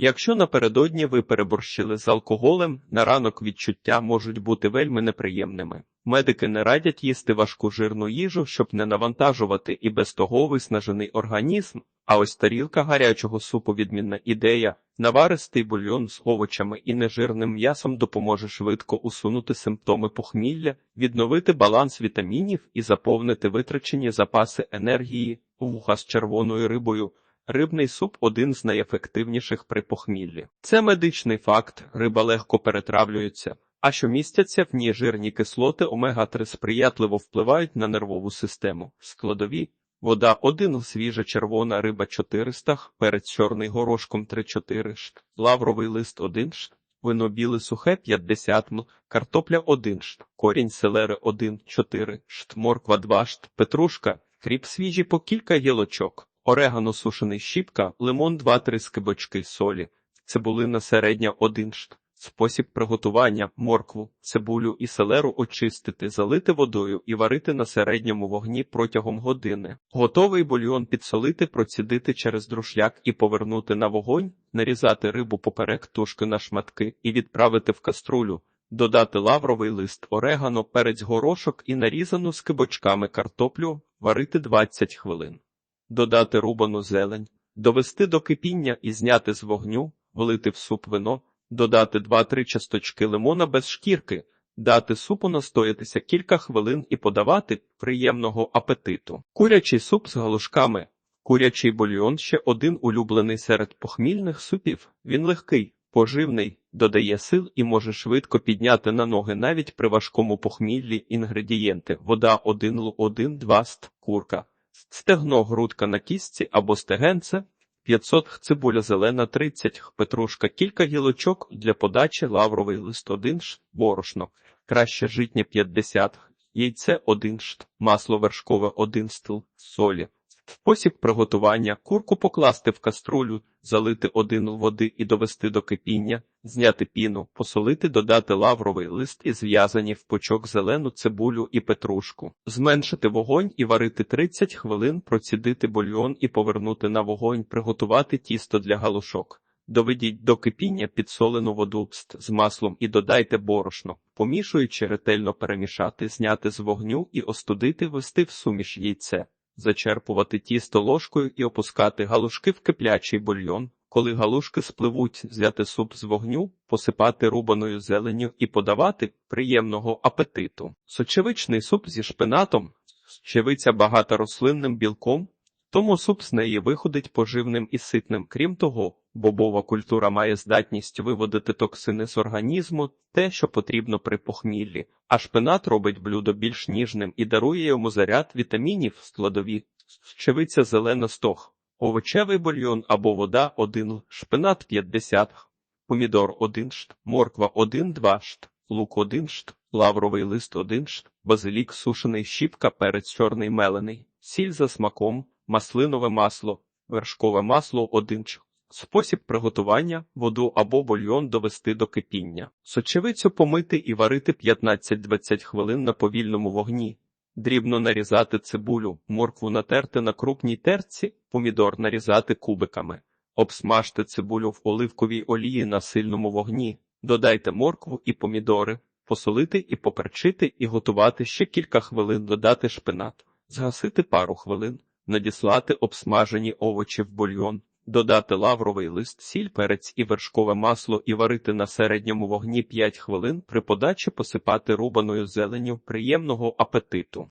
Якщо напередодні ви переборщили з алкоголем, на ранок відчуття можуть бути вельми неприємними. Медики не радять їсти важку жирну їжу, щоб не навантажувати і без того виснажений організм. А ось тарілка гарячого супу відмінна ідея. Наваристий бульйон з овочами і нежирним м'ясом допоможе швидко усунути симптоми похмілля, відновити баланс вітамінів і заповнити витрачені запаси енергії, вуха з червоною рибою. Рибний суп один з найефективніших при похміллі. Це медичний факт, риба легко перетравлюється, а що містяться в ній жирні кислоти омега-3 сприятливо впливають на нервову систему. Складові Вода 1 свіжа червона риба 400, перець чорний горошком 3-4 шт, лавровий лист 1 шт, вино біле сухе 50 мл, картопля 1 шт, корінь селери 1 4 шт, морква 2 шт, петрушка, кріп свіжі по кілька гілочок, орегано сушений щіпка, лимон 2-3 скибочки солі, цибулина середня 1 шт. Спосіб приготування моркву, цибулю і селеру очистити, залити водою і варити на середньому вогні протягом години. Готовий бульйон підсолити, процідити через друшляк і повернути на вогонь, нарізати рибу поперек тушки на шматки і відправити в каструлю. Додати лавровий лист, орегано, перець горошок і нарізану скибочками картоплю, варити 20 хвилин. Додати рубану зелень, довести до кипіння і зняти з вогню, влити в суп вино, додати 2-3 часточки лимона без шкірки, дати супу настоятися кілька хвилин і подавати приємного апетиту. Курячий суп з галушками. Курячий бульйон ще один улюблений серед похмільних супів. Він легкий, поживний, додає сил і може швидко підняти на ноги навіть при важкому похміллі інгредієнти. Вода 1 л 1 2 ст, курка, стегно грудка на кістці або стегенце, 500 х цибуля зелена 30 х петрушка, кілька гілочок для подачі, лавровий лист 1 ш, борошно, краще житнє 50 х, яйце 1 ш, масло вершкове 1 стл, солі. Спосіб приготування курку покласти в каструлю, залити 1 л води і довести до кипіння, зняти піну, посолити, додати лавровий лист і зв'язані в пучок зелену цибулю і петрушку, зменшити вогонь і варити 30 хвилин, процідити бульйон і повернути на вогонь, приготувати тісто для галушок. Доведіть до кипіння підсолену воду з маслом і додайте борошно, помішуючи ретельно перемішати, зняти з вогню і остудити, ввести в суміш яйце зачерпувати тісто ложкою і опускати галушки в киплячий бульйон. Коли галушки спливуть, взяти суп з вогню, посипати рубаною зеленню і подавати приємного апетиту. Сочевичний суп зі шпинатом, щевиця багата рослинним білком, тому суп з неї виходить поживним і ситним. Крім того, бобова культура має здатність виводити токсини з організму, те, що потрібно при похміллі, а шпинат робить блюдо більш ніжним і дарує йому заряд вітамінів складові, щевиця зелена стог, овочевий бульйон або вода 1 шпинат 50 помідор 1 шт, морква 1-2 шт, лук 1 шт, лавровий лист 1 шт, базилік сушений щіпка, перець чорний мелений, сіль за смаком, маслинове масло, вершкове масло 1 чх. Спосіб приготування воду або бульйон довести до кипіння. Сочевицю помити і варити 15-20 хвилин на повільному вогні. Дрібно нарізати цибулю, моркву натерти на крупній терці, помідор нарізати кубиками. Обсмажте цибулю в оливковій олії на сильному вогні. Додайте моркву і помідори, посолити і поперчити і готувати ще кілька хвилин, додати шпинат, згасити пару хвилин, надіслати обсмажені овочі в бульйон додати лавровий лист, сіль, перець і вершкове масло і варити на середньому вогні 5 хвилин, при подачі посипати рубаною зеленню приємного апетиту.